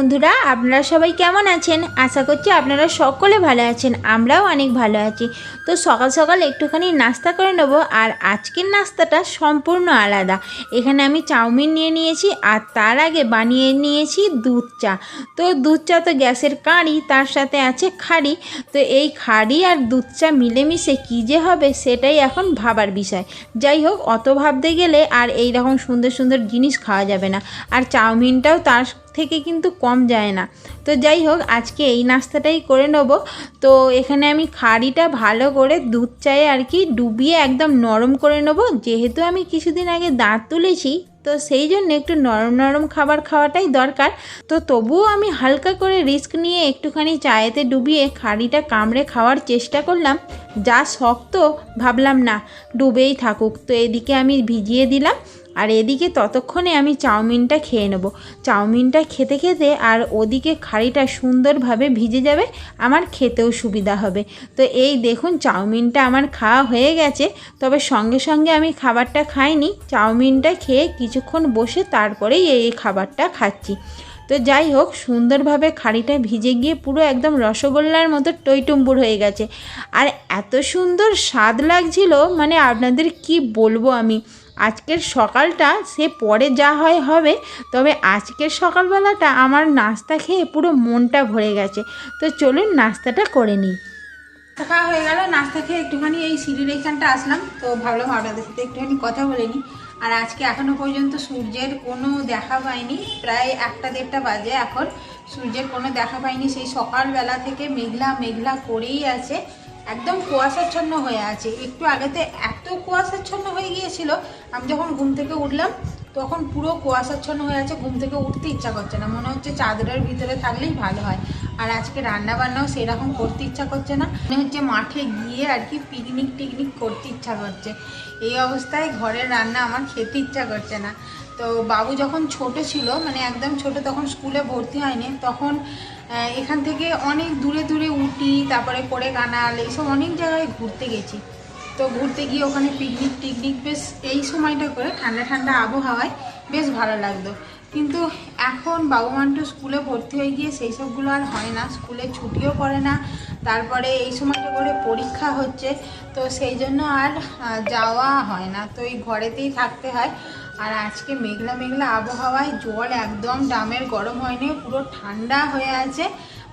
বন্ধুরা, আপনারা সবাই কেমন আছেন? আশা করছি আপনারা সকলে ভালো আছেন, আমরাও অনেক ভালো আছি। তো সকাল সকাল একটুখানি নাস্তা করে নেব, আর আজকের নাস্তাটা সম্পূর্ণ আলাদা। এখানে আমি চাউমিন নিয়ে নিয়েছি, আর তার আগে বানিয়ে নিয়েছি দুধ চা। তো দুধ চা তো গ্যাসের কাঁড়ি, তার সাথে আছে খাড়ি। তো এই খাড়ি আর দুধ চা মিলেমিশে কী যে হবে, সেটাই এখন ভাবার বিষয়। যাই হোক, অত ভাবতে গেলে আর এই রকম সুন্দর সুন্দর জিনিস খাওয়া যাবে না। আর চাউমিনটাও তার থেকে কিন্তু কম যায় না। তো যাই হোক, আজকে এই নাস্তাটাই করে নেব। তো এখানে আমি খাড়িটা ভালো করে দুধ চায়ে আর কি ডুবিয়ে একদম নরম করে নেব। যেহেতু আমি কিছুদিন আগে দাঁত তুলেছি, তো সেই জন্য একটু নরম নরম খাবার খাওয়াটাই দরকার। তো তবুও আমি হালকা করে রিস্ক নিয়ে একটুখানি চায়েতে ডুবিয়ে খাড়িটা কামড়ে খাওয়ার চেষ্টা করলাম। যা শক্ত, ভাবলাম না, ডুবেই থাকুক। তো এদিকে আমি ভিজিয়ে দিলাম। আর এদিকে ততক্ষণে আমি চাউমিনটা খেয়ে নেব। চাউমিনটা খেতে খেতে আর ওদিকে খাড়িটা সুন্দরভাবে ভিজে যাবে, আমার খেতেও সুবিধা হবে। তো এই দেখুন, চাউমিনটা আমার খাওয়া হয়ে গেছে। তবে সঙ্গে সঙ্গে আমি খাবারটা খাইনি। চাউমিনটা খেয়ে কিছুক্ষণ বসে তারপরেই এই খাবারটা খাচ্ছি। তো যাই হোক, সুন্দরভাবে খাড়িটা ভিজে গিয়ে পুরো একদম রসগোল্লার মতো টইটুম্বুর হয়ে গেছে। আর এত সুন্দর স্বাদ লাগছিল মানে আপনাদের কি বলব আমি? আজকের সকালটা সে পরে যা হয় হবে, তবে আজকের সকালবেলাটা আমার নাস্তা খেয়ে পুরো মনটা ভরে গেছে। তো চলুন নাস্তাটা করে নিই। খাওয়া হয়ে গেল, নাস্তা খেয়ে একটুখানি এই সিঁড়ির এইখানটা আসলাম। তো ভাবলাম আপনাদের সাথে একটুখানি কথা বলে নিই। আর আজকে এখনও পর্যন্ত সূর্যের কোনো দেখা পাইনি, প্রায় একটা দেড়টা বাজে এখন। সূর্যের কোনো দেখা পাইনি, সেই সকালবেলা থেকে মেঘলা মেঘলা করেই আছে। একদম কুয়াশাচ্ছন্ন হয়ে আছে। একটু আগেতে এত কুয়াশাচ্ছন্ন হয়ে গিয়েছিল, আমি যখন ঘুম থেকে উঠলাম, তখন পুরো কুয়াশাচ্ছন্ন হয়ে আছে, ঘুম থেকে উঠতে ইচ্ছা করছে না। মনে হচ্ছে চাদরের ভিতরে থাকলেই ভালো হয়। আর আজকে রান্না বান্নাও সেরকম করতে ইচ্ছা করছে না। মনে হচ্ছে মাঠে গিয়ে আর কি পিকনিক টিকনিক করতে ইচ্ছা করছে। এই অবস্থায় ঘরের রান্না আমার খেতে ইচ্ছা করছে না। তো বাবু যখন ছোট ছিল মানে একদম ছোট, তখন স্কুলে ভর্তি হয়নি, তখন এখান থেকে অনেক দূরে দূরে উটি তারপরে করে কানাল এইসব অনেক জায়গায় ঘুরতে গেছি। তো ঘুরতে গিয়ে ওখানে পিকনিক টিকনিক, বেশ এই সময়টা করে ঠান্ডা ঠান্ডা আবহাওয়ায় বেশ ভালো লাগতো কিন্তু এখন বাবু মান্টু স্কুলে ভর্তি হয়ে গিয়ে সেই সবগুলো আর হয় না, স্কুলে ছুটিও পড়ে না, তারপরে এই সময়টা করে পরীক্ষা হচ্ছে, তো সেই জন্য আর যাওয়া হয় না। তো এই ঘরেতেই থাকতে হয়। আর আজকে মেঘলা মেঘলা আবহাওয়ায় জল একদম ডামের গরম হয়নি, পুরো ঠান্ডা হয়ে আছে।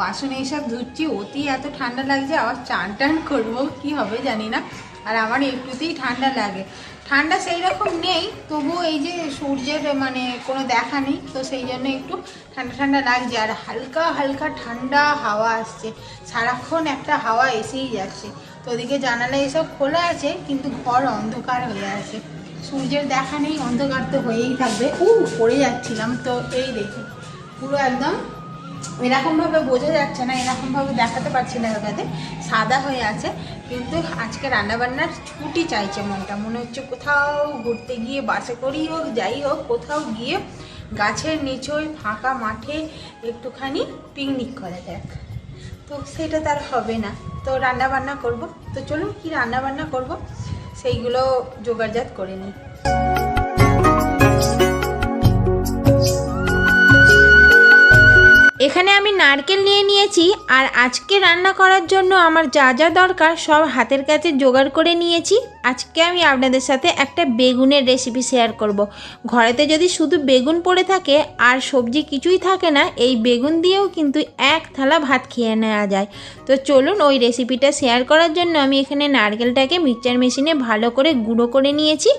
বাসন এইসব ধুচ্ছি, অতি এত ঠান্ডা লাগছে, আবার চান টান করব, কী হবে জানি না। আর আমার একটুতেই ঠান্ডা লাগে। ঠান্ডা সেই রকম নেই, তবুও এই যে সূর্যের মানে কোনো দেখা নেই, তো সেই জন্য একটু ঠান্ডা ঠান্ডা লাগছে। আর হালকা হালকা ঠান্ডা হাওয়া আসছে। সারাক্ষণ একটা হাওয়া এসেই যাচ্ছে। তো ওদিকে জানালা এসব খোলা আছে, কিন্তু ঘর অন্ধকার হয়ে আছে। সূর্যের দেখা নেই, অন্ধকার তো হয়েই থাকবে। উ পড়ে যাচ্ছিলাম। তো এই দেখুন, পুরো একদম এরকমভাবে বোঝা যাচ্ছে না, এরকমভাবে দেখাতে পারছি না ওটাতে সাদা হয়ে আছে, কিন্তু আজকে রান্নাবান্নার ছুটি চাইছে মনটা। মনে হচ্ছে কোথাও ঘুরতে গিয়ে, বাসে করেই হোক, যাই হোক, কোথাও গিয়ে গাছের নিচে ওই ফাঁকা মাঠে একটুখানি পিকনিক করা যাক। তো সেটা তার হবে না। তো রান্না বান্না করব। তো চলুন কি রান্না বান্না করব? সেইগুলো জোগাড়জাত করে নিই। এখানে আমি নারকেল নিয়ে নিয়েছি, আর আজকে রান্না করার জন্য আমার যা যা দরকার সব হাতের কাছে জোগাড় করে নিয়েছি। আজকে আমি আপনাদের সাথে একটা বেগুনের রেসিপি শেয়ার করব। ঘরেতে যদি শুধু বেগুন পড়ে থাকে আর সবজি কিছুই থাকে না, এই বেগুন দিয়েও কিন্তু এক থালা ভাত খেয়ে নেওয়া যায়। তো চলুন ওই রেসিপিটা শেয়ার করার জন্য আমি এখানে নারকেলটাকে মিক্সচার মেশিনে ভালো করে গুঁড়ো করে নিয়েছি।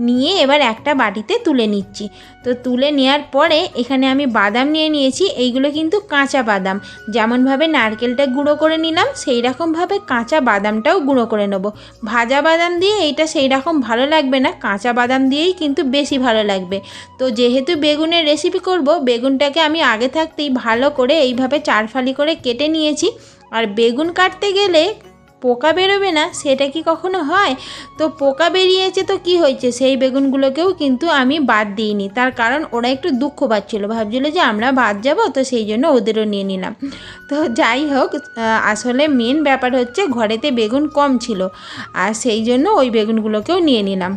নিয়ে এবার একটা বাটিতে তুলে নিচ্ছি। তো তুলে নেওয়ার পরে এখানে আমি বাদাম নিয়ে নিয়েছি, এইগুলো কিন্তু কাঁচা বাদাম। যেমনভাবে নারকেলটা গুঁড়ো করে নিলাম সেই রকমভাবে কাঁচা বাদামটাও গুঁড়ো করে নেব। ভাজা বাদাম দিয়ে এইটা সেই রকম ভালো লাগবে না। কাঁচা বাদাম দিয়েই কিন্তু বেশি ভালো লাগবে। তো যেহেতু বেগুনের রেসিপি করব, বেগুনটাকে আমি আগে থাকতেই ভালো করে এইভাবে চারফালি করে কেটে নিয়েছি। আর বেগুন কাটতে গেলে পোকা বেরোবে না, সেটা কি কখনো হয়? তো পোকা বেরিয়েছে তো কি হয়েছে? সেই বেগুনগুলোকেও কিন্তু আমি বাদ দিইনি। তার কারণ ওরা একটু দুঃখ পাচ্ছিলো। ভাবছিলো যে আমরা বাদ যাব, তো সেই জন্য ওদেরও নিয়ে নিলাম। তো যাই হোক আসলে মেন ব্যাপার হচ্ছে ঘরেতে বেগুন কম ছিল। আর সেই জন্য ওই বেগুনগুলোকেও নিয়ে নিলাম।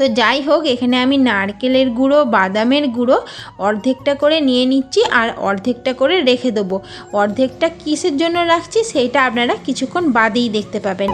তো যাই হোক, এখানে আমি নারকেলের গুঁড়ো, বাদামের গুঁড়ো অর্ধেকটা করে নিয়ে নিচ্ছি আর অর্ধেকটা করে রেখে দেবো। অর্ধেকটা কিসের জন্য রাখছি সেইটা আপনারা কিছুক্ষণ বাদেই দেখতে পাবেন।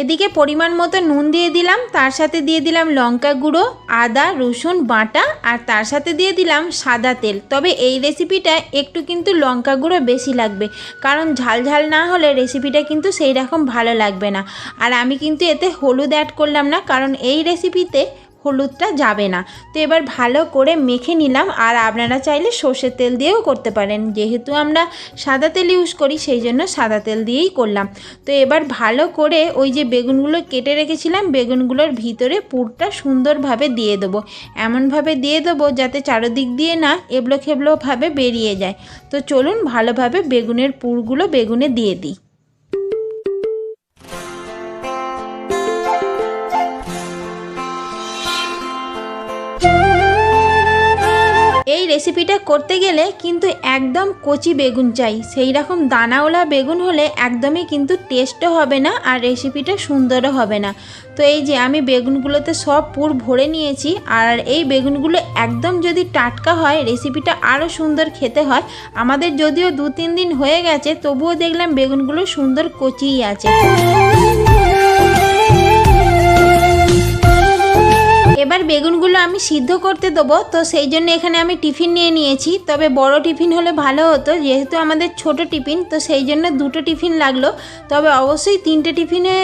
এদিকে পরিমাণ মতো নুন দিয়ে দিলাম, তার সাথে দিয়ে দিলাম লঙ্কা গুঁড়ো, আদা, রসুন, বাটা, আর তার সাথে দিয়ে দিলাম সাদা তেল। তবে এই রেসিপিটা একটু কিন্তু লঙ্কা গুঁড়ো বেশি লাগবে, কারণ ঝাল ঝাল না হলে রেসিপিটা কিন্তু সেই রকম ভালো লাগবে না। আর আমি কিন্তু এতে হলুদ অ্যাড করলাম না, কারণ এই রেসিপিতে হলুদটা যাবে না। তো এবার ভালো করে মেখে নিলাম আর আপনারা চাইলে সর্ষের তেল দিয়েও করতে পারেন। যেহেতু আমরা সাদা তেল ইউজ করি, সেই জন্য সাদা তেল দিয়েই করলাম। তো এবার ভালো করে ওই যে বেগুনগুলো কেটে রেখেছিলাম, বেগুনগুলোর ভিতরে পুরটা সুন্দরভাবে দিয়ে দেবো। এমনভাবে দিয়ে দেবো যাতে চারোদিক দিয়ে না এবলো খেবলোভাবে বেরিয়ে যায়। তো চলুন ভালোভাবে বেগুনের পুরগুলো বেগুনে দিয়ে দিই। এই রেসিপিটা করতে গেলে কিন্তু একদম কচি বেগুন চাই। সেই রকম দানাওয়ালা বেগুন হলে একদমই কিন্তু টেস্টও হবে না আর রেসিপিটা সুন্দরও হবে না। তো এই যে আমি বেগুনগুলোতে সব পুর ভরে নিয়েছি আর এই বেগুনগুলো একদম যদি টাটকা হয় রেসিপিটা আরও সুন্দর খেতে হয়, আমাদের যদিও দু তিন দিন হয়ে গেছে, তবুও দেখলাম বেগুনগুলো সুন্দর কচিই আছে। এবার বেগুনগুলো আমি সিদ্ধ করতে দেবো। তো সেই জন্য এখানে আমি টিফিন নিয়ে নিয়েছি। তবে বড় টিফিন হলে ভালো হতো, যেহেতু আমাদের ছোট টিফিন, তো সেই জন্য দুটো টিফিন লাগল। তবে অবশ্যই তিনটে টিফিনে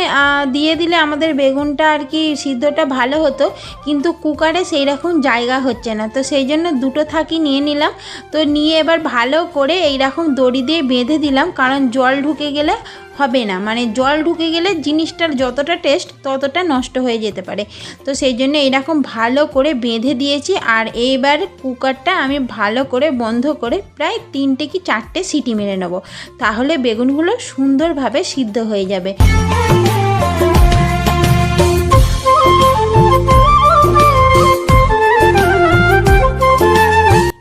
দিয়ে দিলে আমাদের বেগুনটা আর কি সিদ্ধটা ভালো হতো। কিন্তু কুকারে সেই রকম জায়গা হচ্ছে না। তো সেই জন্য দুটো থাকি নিয়ে নিলাম। তো নিয়ে এবার ভালো করে এই রকম দড়ি দিয়ে বেঁধে দিলাম। কারণ জল ঢুকে গেলে হবে না। মানে জল ঢুকে গেলে জিনিসটার যতটা টেস্ট ততটা নষ্ট হয়ে যেতে পারে। তো সেই জন্য এরকম ভালো করে বেঁধে দিয়েছি আর এইবার কুকারটা আমি ভালো করে বন্ধ করে প্রায় তিনটে কি চারটে সিটি মেরে নেব। তাহলে বেগুনগুলো সুন্দরভাবে সিদ্ধ হয়ে যাবে।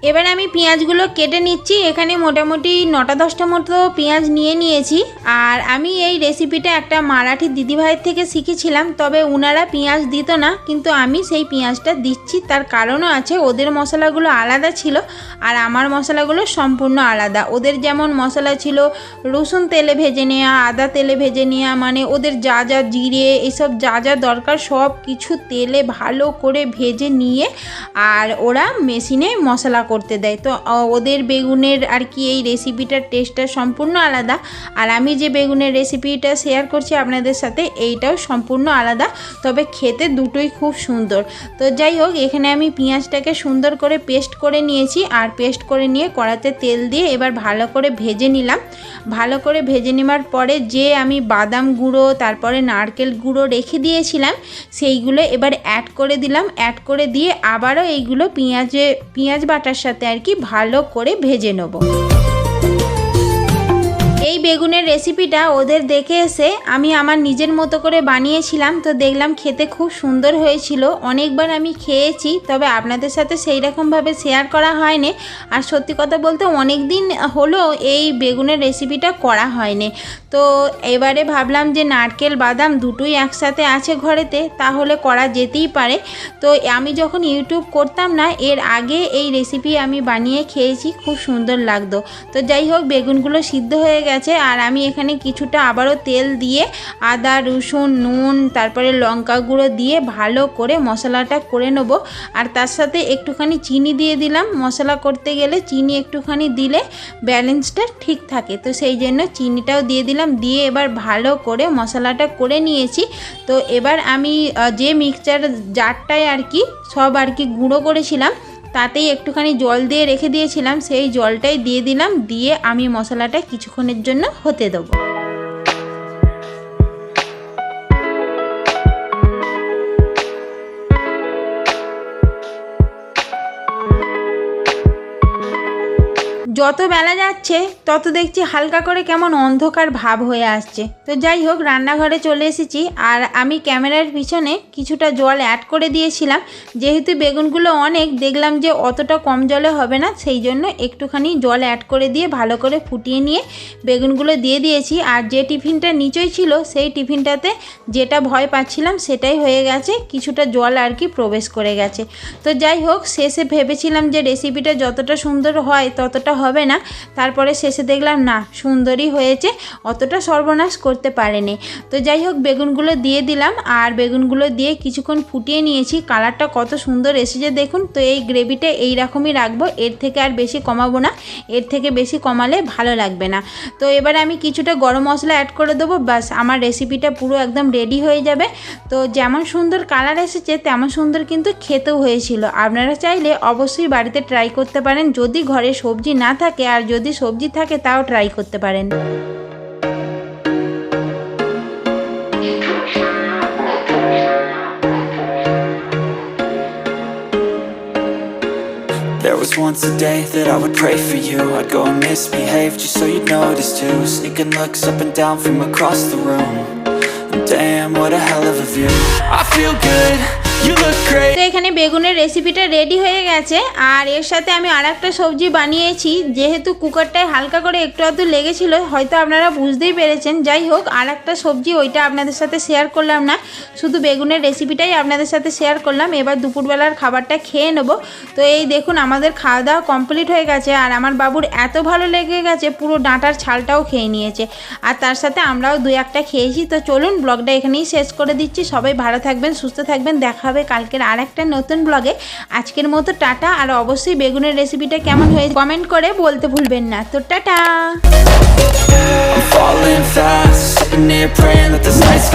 এবার আমি পেঁয়াজগুলো কেটে নিচ্ছি। এখানে মোটামুটি নটা দশটা মতো পেঁয়াজ নিয়ে নিয়েছি। আর আমি এই রেসিপিটা একটা মারাঠি দিদিভাইয়ের থেকে শিখেছিলাম, তবে উনারা পেঁয়াজ দিত না, কিন্তু আমি সেই পেঁয়াজটা দিচ্ছি। তার কারণও আছে, ওদের মশলাগুলো আলাদা ছিল আর আমার মশলাগুলো সম্পূর্ণ আলাদা। ওদের যেমন মশলা ছিল রসুন তেলে ভেজে নেওয়া আদা তেলে ভেজে নেওয়া মানে ওদের যা যা জিরে, এসব যা যা দরকার সব কিছু তেলে ভালো করে ভেজে নিয়ে আর ওরা মেশিনে মশলা করতে দেয়। তো ওদের বেগুনের আর কি এই রেসিপিটার টেস্টটা সম্পূর্ণ আলাদা। আর আমি যে বেগুনের রেসিপিটা শেয়ার করছি আপনাদের সাথে, এইটাও সম্পূর্ণ আলাদা। তবে খেতে দুটোই খুব সুন্দর। তো যাই হোক, এখানে আমি পেঁয়াজটাকে সুন্দর করে পেস্ট করে নিয়েছি। আর পেস্ট করে নিয়ে কড়াতে তেল দিয়ে এবার ভালো করে ভেজে নিলাম। ভালো করে ভেজে নেওয়ার পরে যে আমি বাদাম গুঁড়ো, তারপরে নারকেল গুঁড়ো রেখে দিয়েছিলাম, সেইগুলো এবার অ্যাড করে দিলাম। অ্যাড করে দিয়ে আবারও এইগুলো পেঁয়াজে, পেঁয়াজ বাটার সাথে আর কি ভালো করে ভেজে নেব। এই বেগুনের রেসিপিটা ওদের দেখে এসে আমি আমার নিজের মতো করে বানিয়েছিলাম। তো দেখলাম খেতে খুব সুন্দর হয়েছিল। অনেকবার আমি খেয়েছি, তবে আপনাদের সাথে সেই রকমভাবে শেয়ার করা হয়নি। আর সত্যি কথা বলতে অনেক দিন হলো এই বেগুনের রেসিপিটা করা হয়নি। তো এবারে ভাবলাম যে নারকেল, বাদাম দুটোই একসাথে আছে ঘরেতে, তাহলে করা যেতেই পারে। তো আমি যখন ইউটিউব করতাম না, এর আগে এই রেসিপি আমি বানিয়ে খেয়েছি, খুব সুন্দর লাগতো। তো যাই হোক, বেগুনগুলো সিদ্ধ হয়ে গেছে। আর আমি এখানে কিছুটা আবারও তেল দিয়ে আদা, রসুন, নুন, তারপরে লঙ্কা গুঁড়ো দিয়ে ভালো করে মশলাটা করে নেব। আর তার সাথে একটুখানি চিনি দিয়ে দিলাম। মশলা করতে গেলে চিনি একটুখানি দিলে ব্যালেন্সটা ঠিক থাকে। তো সেই জন্য চিনিটাও দিয়ে দিলাম। দিয়ে এবার ভালো করে মশলাটা করে নিয়েছি। তো এবার আমি যে মিক্সচার জারটায় আর কি, সব আর কি গুঁড়ো করেছিলাম তাতেই একটুখানি জল দিয়ে রেখে দিয়েছিলাম, সেই জলটাই দিয়ে দিলাম, দিয়ে আমি মশলাটা কিছুক্ষণের জন্য হতে দেবো। যত বেলা যাচ্ছে, তত দেখছি হালকা করে কেমন অন্ধকার ভাব হয়ে আসছে। তো যাই হোক, রান্নাঘরে চলে এসেছি। আর আমি ক্যামেরার পিছনে কিছুটা জল অ্যাড করে দিয়েছিলাম। যেহেতু বেগুনগুলো অনেক, দেখলাম যে অতটা কম জলে হবে না, সেই জন্য একটুখানি জল অ্যাড করে দিয়ে ভালো করে ফুটিয়ে নিয়ে বেগুনগুলো দিয়ে দিয়েছি। আর যে টিফিনটা নিচেই ছিল, সেই টিফিনটাতে যেটা ভয় পাচ্ছিলাম, সেটাই হয়ে গেছে। কিছুটা জল আর কি প্রবেশ করে গেছে। তো যাই হোক, শেষে ভেবেছিলাম যে রেসিপিটা যতটা সুন্দর হয়, ততটা না। তারপরে শেষে দেখলাম, না সুন্দরই হয়েছে, অতটা সর্বনাশ করতে পারেনি। তো যাই হোক, বেগুনগুলো দিয়ে দিলাম আর বেগুনগুলো দিয়ে কিছুক্ষণ ফুটিয়ে নিয়েছি। কালারটা কত সুন্দর এসেছে দেখুন। তো এই গ্রেভিটা এই রকমই রাখব, এর থেকে আর বেশি কমাবো না, এর থেকে বেশি কমালে ভালো লাগবে না। তো এবার আমি কিছুটা গরম মশলা অ্যাড করে দেবো বাস আমার রেসিপিটা পুরো একদম রেডি হয়ে যাবে। তো যেমন সুন্দর কালার এসেছে, তেমন সুন্দর কিন্তু খেতেও হয়েছিল। আপনারা চাইলে অবশ্যই বাড়িতে ট্রাই করতে পারেন। যদি ঘরে সবজি না থাকে আর যদি সবজি থাকে তাও ট্রাই করতে পারেন There was once a day that I would pray for you I'd go and misbehave just so you'd notice too Sneaking looks up and down from across the room And Damn, what a hell of a view I feel good, তো এখানে বেগুনের রেসিপিটা ready হয়ে গেছে। আর এর সাথে আমি আর একটা সবজি বানিয়েছি। যেহেতু কুকারটায় হালকা করে একটু আধটু লেগেছিল, হয়তো আপনারা বুঝতেই পেরেছেন। যাই হোক আর একটা সবজি ওইটা আপনাদের সাথে শেয়ার করলাম না। শুধু বেগুনের রেসিপিটাই আপনাদের সাথে শেয়ার করলাম। এবার দুপুরবেলার খাবারটা খেয়ে নেব। তো এই দেখুন, আমাদের খাওয়া দাওয়া কমপ্লিট হয়ে গেছে। আর আমার বাবুর এত ভালো লেগে গেছে, পুরো ডাঁটার ছালটাও খেয়ে নিয়েছে। আর তার সাথে আমরাও দু একটা খেয়েছি। তো চলুন, ব্লগটা এখানেই শেষ করে দিচ্ছি। সবাই ভালো থাকবেন, সুস্থ থাকবেন। দেখা হবে কালকের আর একটা নতুন ব্লগে আজকের মতো টাটা, আর অবশ্যই বেগুনের রেসিপিটা কেমন হয়েছে কমেন্ট করে বলতে ভুলবেন না। তো টাটা!